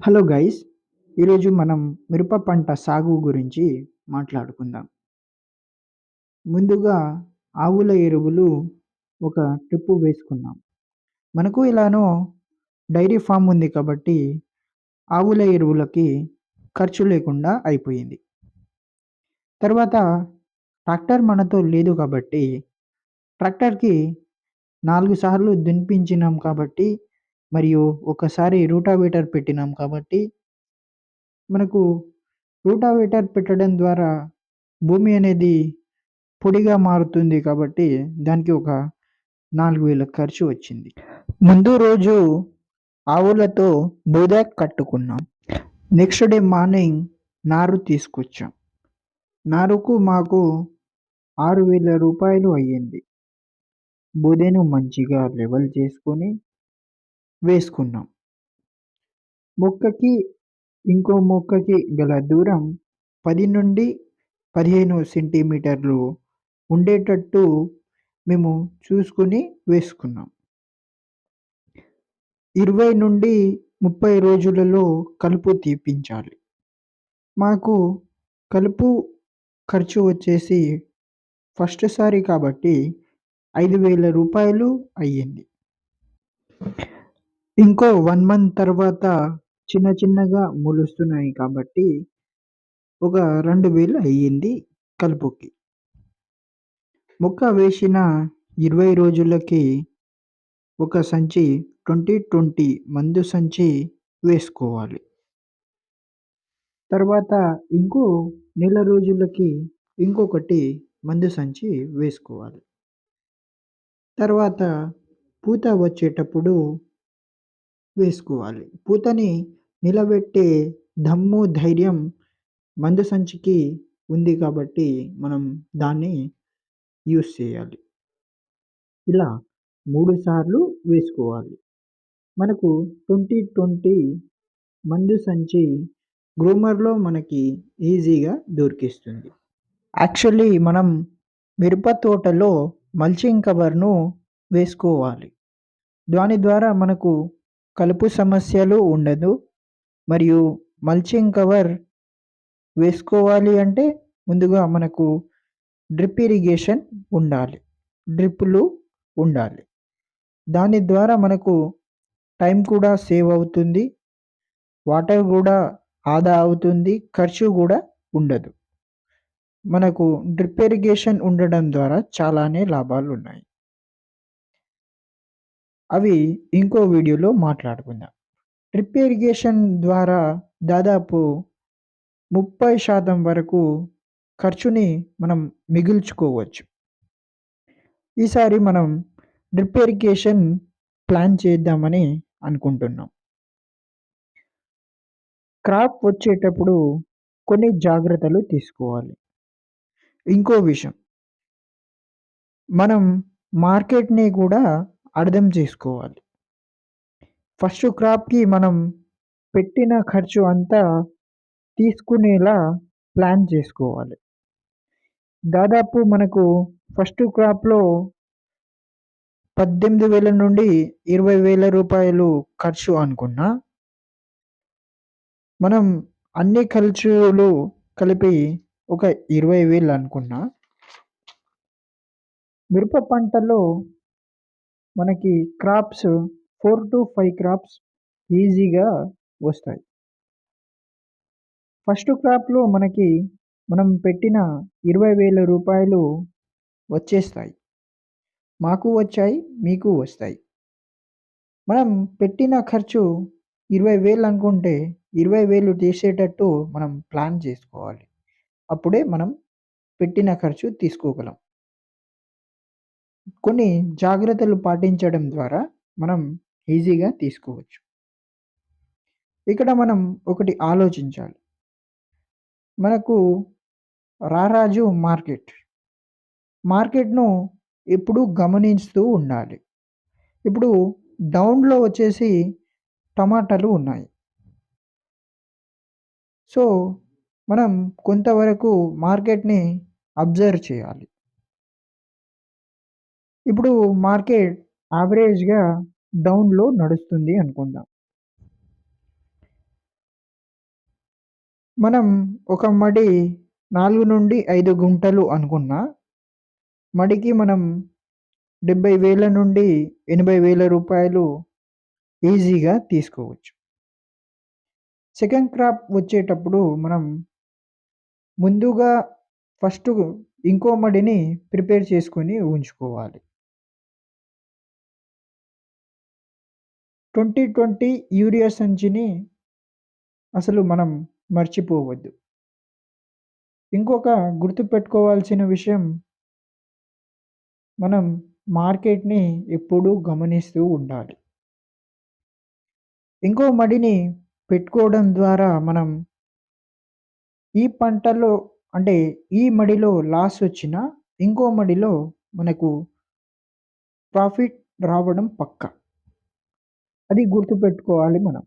Hello guys ఈరోజు మనం మిరప పంట సాగు గురించి మాట్లాడుకుందాం. ముందుగా ఆవుల ఎరువులు ఒక ట్రిప్పు వేసుకున్నాం మనకు ఇలానో డైరీ ఫామ్ ఉంది కాబట్టి ఆవుల ఎరువులకి ఖర్చు లేకుండా అయిపోయింది. తర్వాత ట్రాక్టర్ మనతో లేదు కాబట్టి ట్రాక్టర్కి నాలుగు సార్లు దున్నిపించినాం కాబట్టి మరియు ఒకసారి రూటావేటర్ పెట్టినాం కాబట్టి మనకు రూటావేటర్ పెట్టడం ద్వారా భూమి అనేది పొడిగా మారుతుంది కాబట్టి దానికి ఒక నాలుగు వేల ఖర్చు వచ్చింది. ముందు రోజు ఆవులతో బూద కట్టుకున్నాం. నెక్స్ట్ డే మార్నింగ్ నారు తీసుకొచ్చాం. నారుకు మాకు ఆరు వేల రూపాయలు అయ్యింది. బూదెను మంచిగా లెవెల్ చేసుకొని వేసుకున్నాం. మొక్కకి ఇంకో మొక్కకి గల దూరం పది నుండి పదిహేను సెంటీమీటర్లు ఉండేటట్టు మేము చూసుకుని వేసుకున్నాం. ఇరవై నుండి ముప్పై రోజులలో కలుపు తీపించాలి. మాకు కలుపు ఖర్చు వచ్చేసి ఫస్ట్ సారి కాబట్టి ఐదు వేల రూపాయలు అయ్యింది. ఇంకో వన్ మంత్ తర్వాత చిన్న చిన్నగా మొలుస్తున్నాయి కాబట్టి ఒక రెండు వేలు అయ్యింది కలుపుకి. మొక్క వేసిన ఇరవై రోజులకి ఒక సంచి ట్వంటీ ట్వంటీ మందు సంచి వేసుకోవాలి. తర్వాత ఇంకో నెల రోజులకి ఇంకొకటి మందు సంచి వేసుకోవాలి. తర్వాత పూత వచ్చేటప్పుడు వేసుకోవాలి. పూతని నిలబెట్టే దమ్ము ధైర్యం మందు సంచికి ఉంది కాబట్టి మనం దాన్ని యూస్ చేయాలి. ఇలా మూడు సార్లు వేసుకోవాలి. మనకు ట్వంటీ ట్వంటీ మందు సంచి గ్రూమర్లో మనకి ఈజీగా దొరికిస్తుంది. యాక్చువల్లీ మనం మిరప తోటలో మల్చింగ్ కవర్ను వేసుకోవాలి. దాని ద్వారా మనకు కలుపు సమస్యలు ఉండదు. మరియు మల్చింగ్ కవర్ వేసుకోవాలి అంటే ముందుగా మనకు డ్రిప్ ఇరిగేషన్ ఉండాలి. డ్రిప్పులు ఉండాలి. దాని ద్వారా మనకు టైం కూడా సేవ్ అవుతుంది. వాటర్ కూడా ఆదా అవుతుంది. ఖర్చు కూడా ఉండదు. మనకు డ్రిప్ ఇరిగేషన్ ఉండడం ద్వారా చాలానే లాభాలు ఉన్నాయి. అవి ఇంకో వీడియోలో మాట్లాడుకుందాం. డ్రిప్ ఇరిగేషన్ ద్వారా దాదాపు ముప్పై శాతం వరకు ఖర్చుని మనం మిగుల్చుకోవచ్చు. ఈసారి మనం డ్రిప్ ఇరిగేషన్ ప్లాన్ చేద్దామని అనుకుంటున్నాం. క్రాప్ వచ్చేటప్పుడు కొన్ని జాగ్రత్తలు తీసుకోవాలి. ఇంకో విషయం. మనం మార్కెట్ని కూడా అర్థం చేసుకోవాలి. ఫస్ట్ క్రాప్కి మనం పెట్టిన ఖర్చు అంతా తీసుకునేలా ప్లాన్ చేసుకోవాలి. దాదాపు మనకు ఫస్ట్ క్రాప్లో పద్దెనిమిది వేల నుండి ఇరవై వేల రూపాయలు ఖర్చు అనుకున్నా మనం అన్ని ఖర్చులు కలిపి ఒక ఇరవై వేలు అనుకున్నా మిరప పంటలో మనకి crops four to five crops ఈజీగా వస్తాయి. ఫస్ట్ క్రాప్లో మనకి మనం పెట్టిన ఇరవై వేల రూపాయలు వచ్చేస్తాయి. మాకు వచ్చాయి మీకు వస్తాయి. మనం పెట్టిన ఖర్చు ఇరవై వేలు అనుకుంటే ఇరవై వేలు తీసేటట్టు మనం ప్లాన్ చేసుకోవాలి. అప్పుడే మనం పెట్టిన ఖర్చు తీసుకోగలం. కొన్ని జాగ్రత్తలు పాటించడం ద్వారా మనం ఈజీగా తీసుకోవచ్చు. ఇక్కడ మనం ఒకటి ఆలోచించాలి. మనకు రారాజు మార్కెట్. మార్కెట్ను ఎప్పుడు గమనిస్తూ ఉండాలి. ఇప్పుడు డౌన్లో వచ్చేసి టమాటాలు ఉన్నాయి. సో మనం కొంతవరకు మార్కెట్ని అబ్జర్వ్ చేయాలి. ఇప్పుడు మార్కెట్ యావరేజ్గా డౌన్లో నడుస్తుంది అనుకుందాం మనం ఒక మడి 4-5 గుంటలు అనుకున్నా మడికి మనం 70,000 నుండి ఎనభై వేల రూపాయలు ఈజీగా తీసుకోవచ్చు. సెకండ్ క్రాప్ వచ్చేటప్పుడు మనం ముందుగా ఫస్ట్ ఇంకో మడిని ప్రిపేర్ చేసుకొని ఉంచుకోవాలి. 20, 20 యూరియా సంచిని అసలు మనం మర్చిపోవద్దు. ఇంకొక గుర్తుపెట్టుకోవాల్సిన విషయం మనం మార్కెట్‌ని ఎప్పుడూ గమనిస్తూ ఉండాలి. ఇంకో మడిని పెట్టుకోవడం ద్వారా మనం ఈ పంటలో అంటే ఈ మడిలో లాస్ వచ్చినా ఇంకో మడిలో మనకు ప్రాఫిట్ రావడం పక్కా. అది గుర్తుపెట్టుకోవాలి మనం.